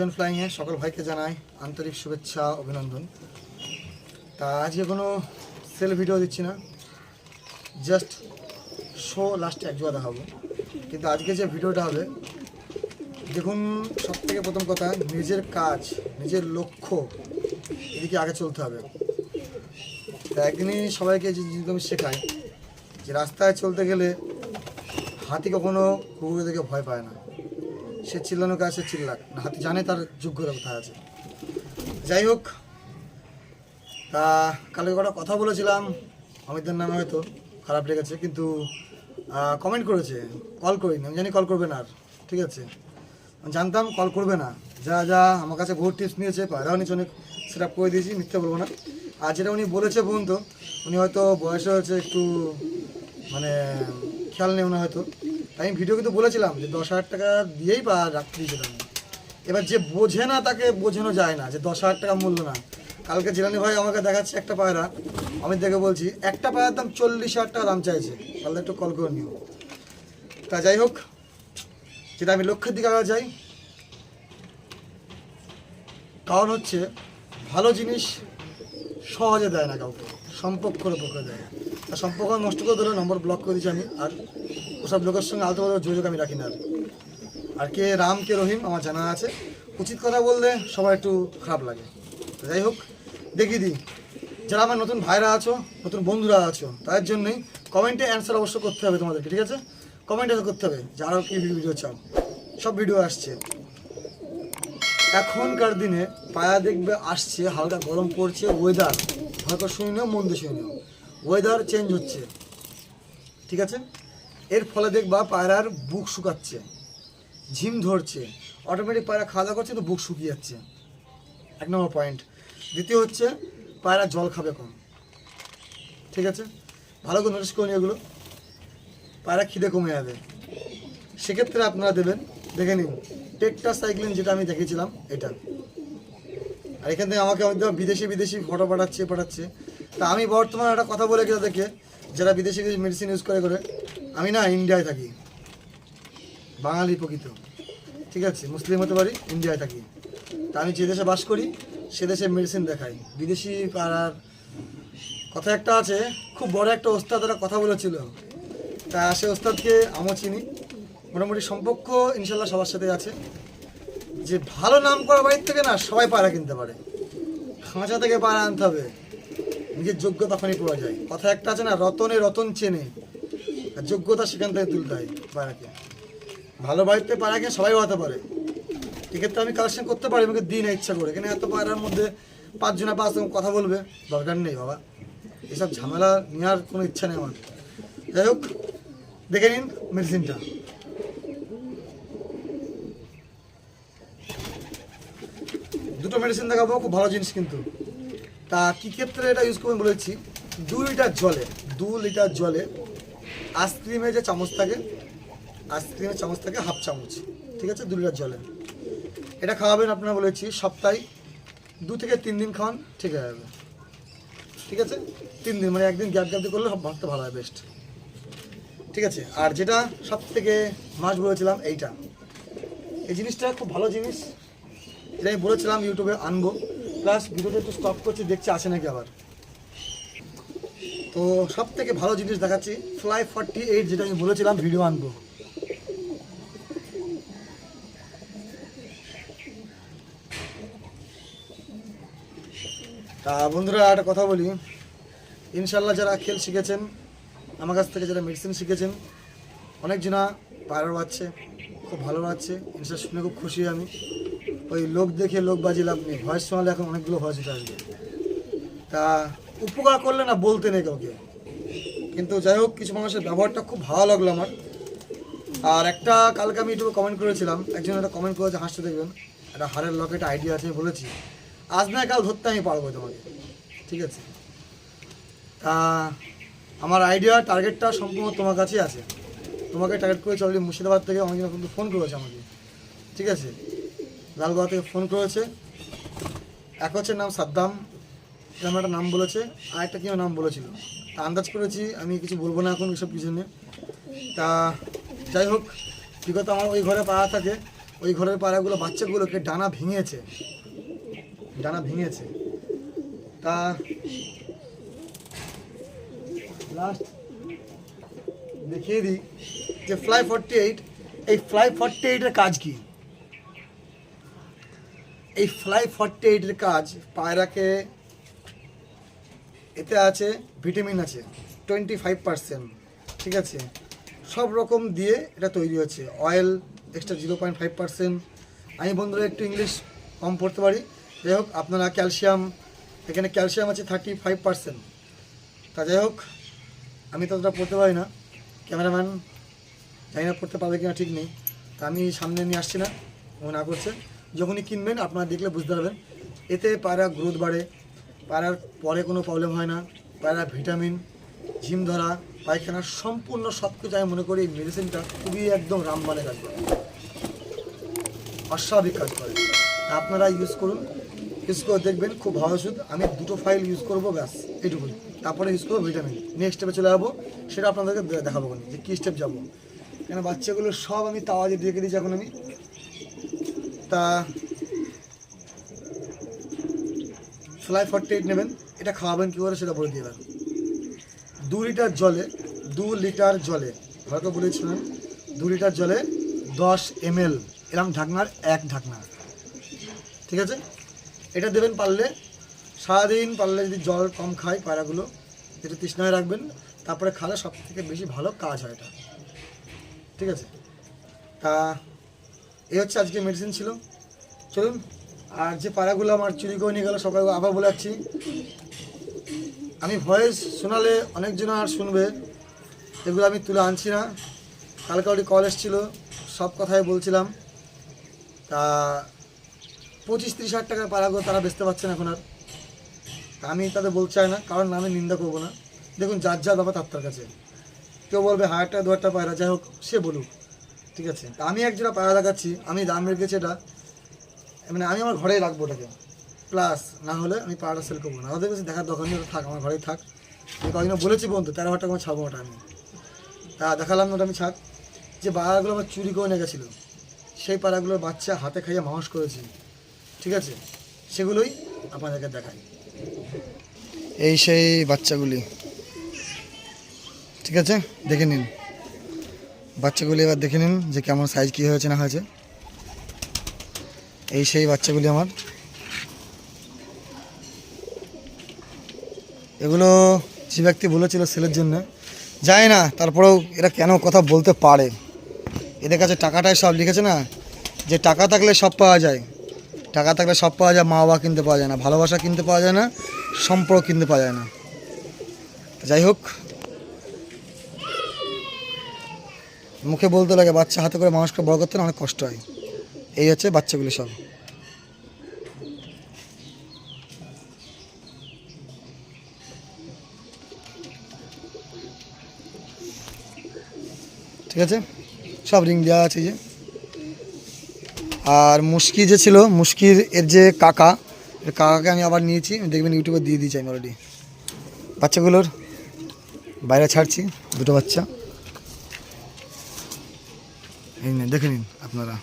বিজন ফ্লাইংয়ে সকল ভাইকে জানাই আন্তরিক শুভেচ্ছা, অভিনন্দন। তা আজকে কোনো সেল ভিডিও দিচ্ছি না। জাস্ট শো লাস্টে এক জোড়া দেখাবো। কিন্তু আজকে যে ভিডিওটা হবে, দেখুন সব থেকে প্রথম কথা, নিজের কাজ, নিজের লক্ষ্য, এদিকে আগে চলতে হবে। তা একদিনই সবাইকে যে আমি শেখাই যে রাস্তায় চলতে গেলে হাতি কখনো কুকুর দেখে ভয় পায় না। সে চিল্লানো কাজ সে চিল্লাক হাতি জানে তার যোগ্যতা কোথায় আছে। যাই হোক, তা কালকে কটা কথা বলেছিলাম, অমিতদের নামে হয়তো খারাপ লেগেছে, কিন্তু কমেন্ট করেছে কল করিনি, আমি জানি কল করবে না আর, ঠিক আছে? জানতাম কল করবে না। যা যা, আমার কাছে বহুত টিপস নিয়েছে, পায়রাও নিচে অনেক সেটা করে দিয়েছি, মিথ্যে বলব না। আর যেটা উনি বলেছে বলুন তো উনি হয়তো বয়স হয়েছে একটু মানে খেয়াল নেই উনি হয়তো। আমি ভিডিও কিন্তু বলেছিলাম যে দশ হাজার টাকা দিয়েই বা রাখতে দিয়েছিলাম এবার যে বোঝে না, তাকে বোঝানো যায় না যে দশ হাজার টাকা মূল্য না। কালকে জিলানি ভাই আমাকে দেখাচ্ছে একটা পায়রা। আমি দেখে বলছি, একটা পায়রার দাম চল্লিশ হাজার টাকা দাম চাইছে। তাহলে একটু কল করে নিও। তা যাই হোক, যেটা আমি লক্ষ্যের দিকে আগে যাই কারণ হচ্ছে ভালো জিনিস সহজে দেয় না কাউকে, সম্পর্ক করে পক্ষে দেয় আর সম্পর্ক নষ্ট করে দিলে নম্বর ব্লক করে দিচ্ছি আমি, আর ওসব লোকের সঙ্গে আলতো পালতো যোগাযোগ আমি রাখি না আর কে। রাম, কে রহিম, আমার জানা আছে। উচিত কথা বললে সবার একটু খারাপ লাগে। যাই হোক দেখি দিই। যারা আমার নতুন ভাইরা আছো, নতুন বন্ধুরা আছো, তাদের জন্যই কমেন্টে অ্যান্সার অবশ্য করতে হবে তোমাদেরকে, ঠিক আছে? কমেন্টে করতে হবে, যে আরও কি ভিডিও চাও। সব ভিডিও আসছে। এখনকার দিনে পায়া দেখবে আসছে, হালকা গরম পড়ছে ওয়েদার হয়তো শুনে নিও, মন দিয়ে শুনে নিও। ওয়েদার চেঞ্জ হচ্ছে। ঠিক আছে? এর ফলে দেখবা পায়রার বুক শুকাচ্ছে, ঝিম ধরছে অটোমেটিক পায়রা খাওয়া দাওয়া করছে তো বুক শুকিয়ে যাচ্ছে। এক নম্বর পয়েন্ট দ্বিতীয় হচ্ছে, পায়রা জল খাবে কম। ঠিক আছে? ভালো করে নোটিস করে নিও এগুলো। পায়রা খিদে কমে যাবে। সেক্ষেত্রে আপনারা দেবেন, দেখে নিন টেকটা সাইক্লিন যেটা আমি দেখেছিলাম এটা। আর এখান থেকে আমাকে বিদেশি বিদেশি ফটো পাঠাচ্ছে পাঠাচ্ছে। তা আমি বর্তমানে একটা কথা বলে গেলে দেখে, যারা বিদেশি মেডিসিন ইউজ করে করে আমি না ইন্ডিয়ায় থাকি। বাঙালি প্রকৃত। ঠিক আছে, মুসলিম হতে পারি, ইন্ডিয়ায় থাকি। তা আমি যে দেশে বাস করি, সে দেশে মেডিসিন দেখাই। বিদেশি পাড়ার কথা একটা আছে, খুব বড় একটা ওস্তাদ ওরা কথা বলেছিল। তা সে ওস্তাদকে আমও চিনি। মোটামুটি সম্পর্ক ইনশাল্লাহ সবার সাথে আছে। যে ভালো নাম করা বাড়ির থেকে না সবাই পায়রা কিনতে পারে। খাঁচা থেকে পায়রা আনতে হবে। নিজের যোগ্যতা তখনই পাওয়া যায়। কথা একটা আছে না, রতনে রতন চেনে। আর যোগ্যতা সেখান থেকে তুলতে হয় পায়রাকে ভালো বাড়িতে পায়রাকে সবাই হতে পারে। এক্ষেত্রে আমি কালেকশন করতে পারি, আমাকে দিই না ইচ্ছা করে। এখানে এত পায়রার মধ্যে পাঁচজনে পাঁচ রকম কথা বলবে? দরকার নেই বাবা। এসব ঝামেলা নেওয়ার কোনো ইচ্ছা নেই আমার। যাই হোক, দেখে নিন মেডিসিনটা দুটো মেডিসিন দেখাবো, খুব ভালো জিনিস কিন্তু। তা কী ক্ষেত্রে এটা ইউজ করবেন বলেছি? দু লিটার জলে, দু লিটার জলে আইসক্রিমের যে চামচ থাকে, আইসক্রিমের চামচ থাকে হাফ চামচ, ঠিক আছে? দু লিটার জলে। এটা খাওয়াবেন আপনারা বলেছি, সপ্তাহে দু থেকে তিন দিন খাওয়ান, ঠিক হয়ে যাবে। ঠিক আছে? তিন দিন মানে একদিন গ্যাপ গ্যাপ করলে সব ভাবতে ভালো হয় বেস্ট ঠিক আছে? আর যেটা সব থেকে মাছ বলেছিলাম, এইটা। এই জিনিসটা খুব ভালো জিনিস। এটা আমি বলেছিলাম ইউটিউবে আনব। প্লাস ভিডিওটা একটু স্টপ করছি, দেখছি আসে নাকি আবার। তো সব থেকে ভালো জিনিস দেখাচ্ছি ফ্লাই ফর্টি এইট যেটা আমি বলেছিলাম ভিডিও আনব। তা বন্ধুরা, একটা কথা বলি। ইনশাল্লাহ যারা খেল শিখেছেন, আমার কাছ থেকে যারা মেডিসিন শিখেছেন, অনেকজনা পায়রা বাচ্ছে খুব ভালো বাচ্ছে ইনশাল্লাহ শুনে খুব খুশি আমি। ওই লোক দেখে লোক বাজি লাভ নেই। ভয়েস শোনালে এখন অনেকগুলো ভয়েস উঠে আসবে। তা উপকার করলে না বলতে নেই কাউকে। কিন্তু যাই হোক, কিছু মানুষের ব্যবহারটা খুব ভালো লাগল আমার। আর একটা, কালকে আমি ইউটিউবে কমেন্ট করেছিলাম, একজন একটা কমেন্ট করেছে, হাসতে দেখবেন। একটা হারের লকেট আইডিয়া আছে, আমি বলেছি, আজ না কাল ধরতে আমি পারব তোমাকে। ঠিক আছে? তা, আমার আইডিয়া টার্গেটটা সম্পূর্ণ তোমার কাছেই আছে। তোমাকে টার্গেট করেছে অলরেডি মুর্শিদাবাদ থেকে অনেকজন কিন্তু ফোন করেছে আমাকে। ঠিক আছে? লালগোয়া থেকে ফোন করেছে। এক হচ্ছে নাম সাদ্দাম এরকম একটা নাম বলেছে আর একটা কেউ নাম বলেছিল? তা আন্দাজ করেছি, আমি কিছু বলব না এখন এসব কিছু নিয়ে। তা যাই হোক, বিগত আমার ওই ঘরে পাড়া থাকে, ওই ঘরের পায়রাগুলো বাচ্চাগুলোকে ডানা ভেঙেছে। ডানা ভেঙেছে। তা লাস্ট দেখিয়ে দিই যে ফ্লাই ফর্টি এইট এই ফ্লাই ফর্টি এইটের কাজ কি? এই ফ্লাই ফর্টি এইটের কাজ পায়রাকে এতে আছে ভিটামিন আছে টোয়েন্টি ফাইভ ঠিক আছে? সব রকম দিয়ে এটা তৈরি হচ্ছে। Oil extra zero point five আমি বন্ধুরা একটু ইংলিশ কম পড়তে পারি। যাই হোক, আপনারা ক্যালসিয়াম এখানে ক্যালসিয়াম আছে থার্টি ফাইভ পার্সেন্ট তা যাই হোক, আমি ততটা পড়তে পারি না। ক্যামেরাম্যান জানি না পড়তে পারবে কিনা, ঠিক নেই। তা আমি সামনে নিয়ে আসছি না, ও না করছে। যখনই কিনবেন, আপনারা দেখলে বুঝতে পারবেন। এতে পায়রা গ্রোথ বাড়ে পায়রার পরে কোনো প্রবলেম হয় না। পায়রা ভিটামিন ঝিম ধরা পায়খানা সম্পূর্ণ সব কিছু আমি মনে করি এই মেডিসিনটা খুবই একদম রামবানে কাজ করে। অস্বাভাবিক কাজ করে। আপনারা ইউজ করুন। ইউজ করে দেখবেন খুব ভালো ওষুধ। আমি দুটো ফাইল ইউজ করব, ব্যাস, এইটুকুই। তারপরে ইউজ করব ভিটামিন নেক্সট স্টেপে চলে যাব সেটা আপনাদেরকে দেখাবো যে কী স্টেপ যাব। কেন, বাচ্চাগুলো সব আমি তাওয়া দিয়ে রেখে দিয়েছি এখন আমি। তা ফ্লাই ফর্টি এইট নেবেন, এটা খাওয়াবেন কী করে সেটা বলে দেবেন। দু লিটার জলে, দু লিটার জলে হয়তো বলেছিলাম দু লিটার জলে দশ এম এল এরম ঢাকনার এক ঢাকনা। ঠিক আছে? এটা দেবেন পারলে, সারাদিন পারলে যদি জল কম খায় পায়রাগুলো, এটা তৃষ্ণায় রাখবেন, তারপরে খালে সব থেকে বেশি ভালো কাজ হয় এটা। ঠিক আছে? তা এই হচ্ছে আজকে মেডিসিন ছিল। চলুন আর যে পাড়াগুলো আমার চুরি করে নিয়ে গেলো সকালে আবার বলে যাচ্ছি। আমি ভয়েস শোনালে অনেকজন আর শুনবে, এগুলো আমি তুলে আনছি না। কালকে ওটি কল এসেছিল, সব কথাই বলছিলাম। তা পঁচিশ তিরিশ হাজার টাকার পাড়াগুলো তারা বেচতে পারছে না এখন আর। আমি তাদের বলতে চাই না, কারণ আমি নিন্দা করব না। দেখুন, যার যার ব্যাপার তার কাছে। কেউ বলবে হাজার টাকা দু হাজার টাকা পায়রা, যাই হোক, সে বলুক। ঠিক আছে? আমি একজোড়া পায়রা লাগাচ্ছি আমি দাম রেখেছি এটা। মানে আমি আমার ঘরেই রাখব ওটাকে। প্লাস না হলে আমি পাড়াটা সেল করব না। ওদের কাছে দেখার দরকার নেই থাক, আমার ঘরেই থাক। আমি কদিন বলেছি বন্ধু, তেরো হাজার টাকা ছাড়বো ওটা আমি। তা দেখালাম ওটা আমি ছাড়। যে পাড়াগুলো আমার চুরি করে নিয়ে গেছিল, সেই পাড়াগুলোর বাচ্চা হাতে খাইয়ে মানুষ করেছি। ঠিক আছে? সেগুলোই আপনাদেরকে দেখাই। এই সেই বাচ্চাগুলি। ঠিক আছে? দেখে নিন। বাচ্চাগুলি এবার দেখে নিন যে কেমন সাইজ কী হয়েছে, না হয়েছে। এই সেই বাচ্চাগুলি আমার। এগুলো যে ব্যক্তি বলেছিল সেলের জন্য যায় না তারপরেও এরা কেন কথা বলতে পারে। এদের কাছে টাকাটাই সব লিখেছে না? যে টাকা থাকলে সব পাওয়া যায়। টাকা থাকলে সব পাওয়া যায় মা বাবা কিনতে পাওয়া যায় না, ভালোবাসা কিনতে পাওয়া যায় না, সম্পর্ক কিনতে পাওয়া যায় না। যাই হোক, মুখে বলতে লাগে, বাচ্চা হাতে করে মানুষকে বড় করতে না অনেক কষ্ট হয়। এই হচ্ছে বাচ্চাগুলি সব। ঠিক আছে? সব রিং দেওয়া আছে যে। আর মুশকি যে ছিল মুশকির এর যে কাকা, এর কাকাকে আমি আবার নিয়েছি। দেখবেন ইউটিউবে দিয়ে দিয়েছি আমি অলরেডি বাচ্চাগুলোর বাইরে ছাড়ছি, দুটো বাচ্চা। এই দেখে নিন আপনারা।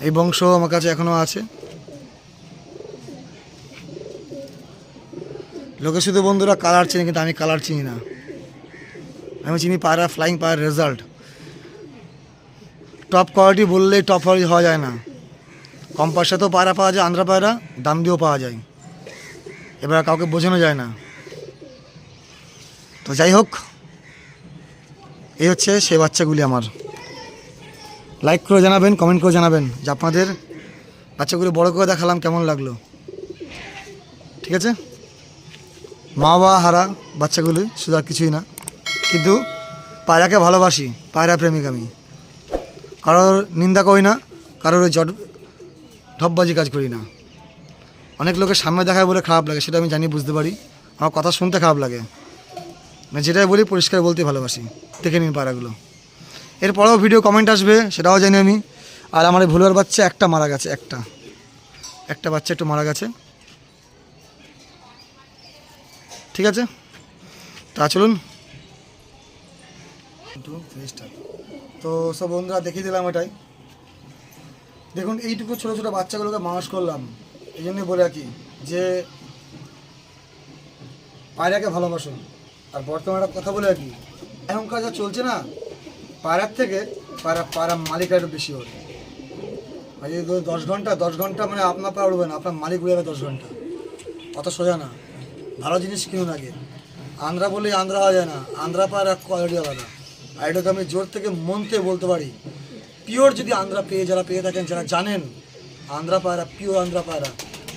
এই বংশ আমার কাছে এখনও আছে। লোকে শুধু বন্ধুরা কালার চিনি, কিন্তু আমি কালার চিনি না। আমি চিনি পায়রা ফ্লাইং পায়রার রেজাল্ট টপ কোয়ালিটি বললেই টপ কোয়ালিটি হওয়া যায় না। কম পয়সাতেও পায়রা পাওয়া যায়, আন্ধ্রা পায়রা দাম দিয়েও পাওয়া যায়। এবার কাউকে বোঝানো যায় না। তো যাই হোক, এই হচ্ছে সেই বাচ্চাগুলি আমার। লাইক করে জানাবেন কমেন্ট করে জানাবেন যে আপনাদের বাচ্চাগুলো বড় করে দেখালাম কেমন লাগল। ঠিক আছে? মা বাবা হারা বাচ্চাগুলি শুধু আর কিছুই না। কিন্তু পায়রাকে ভালোবাসি, পায়রা প্রেমিক আমি। কারোর নিন্দা করি না, কারোর জট ঢপবাজি কাজ করি না। অনেক লোকের সামনে দেখায় বলে খারাপ লাগে, সেটা আমি জানি, বুঝতে পারি। আমার কথা শুনতে খারাপ লাগে। মানে যেটাই বলি, পরিষ্কার বলতে ভালোবাসি। দেখে নিন পায়রাগুলো। এরপরেও ভিডিও কমেন্ট আসবে, সেটাও জানি আমি। আর আমার ভুলার বাচ্চা একটা মারা গেছে, একটা। একটা বাচ্চা একটু মারা গেছে। ঠিক আছে? তা চলুন। তো সব বন্ধুরা দেখিয়ে দিলাম এটাই। দেখুন, এইটুকু ছোটো ছোটো বাচ্চাগুলোকে মানুষ করলাম। এই জন্যই বলে রাখি যে, পায়রাকে ভালোবাসুন। আর বর্তমানে একটা কথা বলে রাখি, এখনকার যা চলছে না পায়রার থেকে পায়রা পায়রা মালিকরা একটু বেশি ওঠে আর দশ ঘণ্টা দশ ঘণ্টা মানে আপনার পা উঠবে না, আপনার মালিক উড়ে যাবে দশ ঘণ্টা। অত সোজা না। ভালো জিনিস কিনুন আগে। আন্ধ্রা বলেই আন্ধ্রা হওয়া যায় না। আন্ধ্রা পায়রা কোয়ালিটি আলাদা। আর এটাকে আমি জোর থেকে মন থেকে বলতে পারি। পিওর যদি আন্ধ্রা পেয়ে, যারা পেয়ে থাকেন, যারা জানেন আন্ধ্রা পায়রা পিওর আন্ধ্রা পায়রা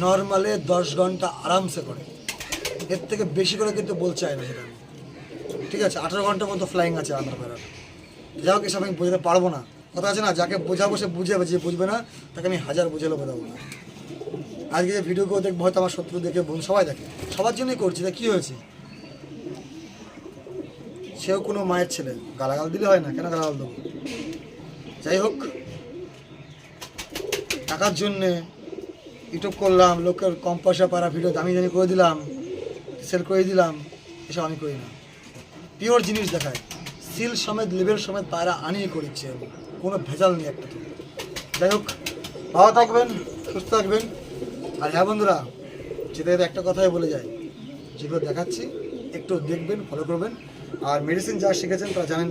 নর্মালে দশ ঘণ্টা আরামসে করে। এর থেকে বেশি করে কিন্তু চাই না সেটা। ঠিক আছে, আঠারো ঘণ্টার মতো ফ্লাইং আছে আন্ধ্রা পায়রা যাই হোক এসব আমি বোঝাতে পারব না। কথা আছে না, যাকে বোঝাবো সে বুঝে, যে বুঝবে না, তাকে আমি হাজার বোঝালেও বোঝাবো না। আজকে যে ভিডিওগুলো দেখব, হয়তো আমার শত্রু দেখে বোন, সবাই দেখে। সবার জন্যই করছি, তা কী হয়েছে? সেও কোনো মায়ের ছেলে, গালাগাল দিলে হয় না, কেন গালাগাল দেবো? যাই হোক, টাকার জন্যে ইউটিউব করলাম, লোকের কম পয়সা পারা ভিডিও দামি দামি করে দিলাম সেল করে দিলাম, এসব আমি করি না। পিওর জিনিস দেখায়। সিল সমেত লেভেল সমেত তারা আনিয়ে করিচ্ছে আমি কোনো ভেজাল নেই একটা থেকে যাই হোক, ভালো থাকবেন, সুস্থ থাকবেন। আর হ্যাঁ বন্ধুরা যেতে যেতে একটা কথাই বলে যায়, যেগুলো দেখাচ্ছি, একটু দেখবেন ফলো করবেন। আর মেডিসিন যা শিখেছেন, তারা জানেন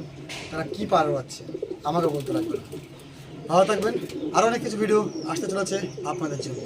তারা কী পার পাচ্ছে আমাকে বলতে লাগবে ভালো থাকবেন। আরও অনেক কিছু ভিডিও আসতে চলেছে আপনাদের জন্য।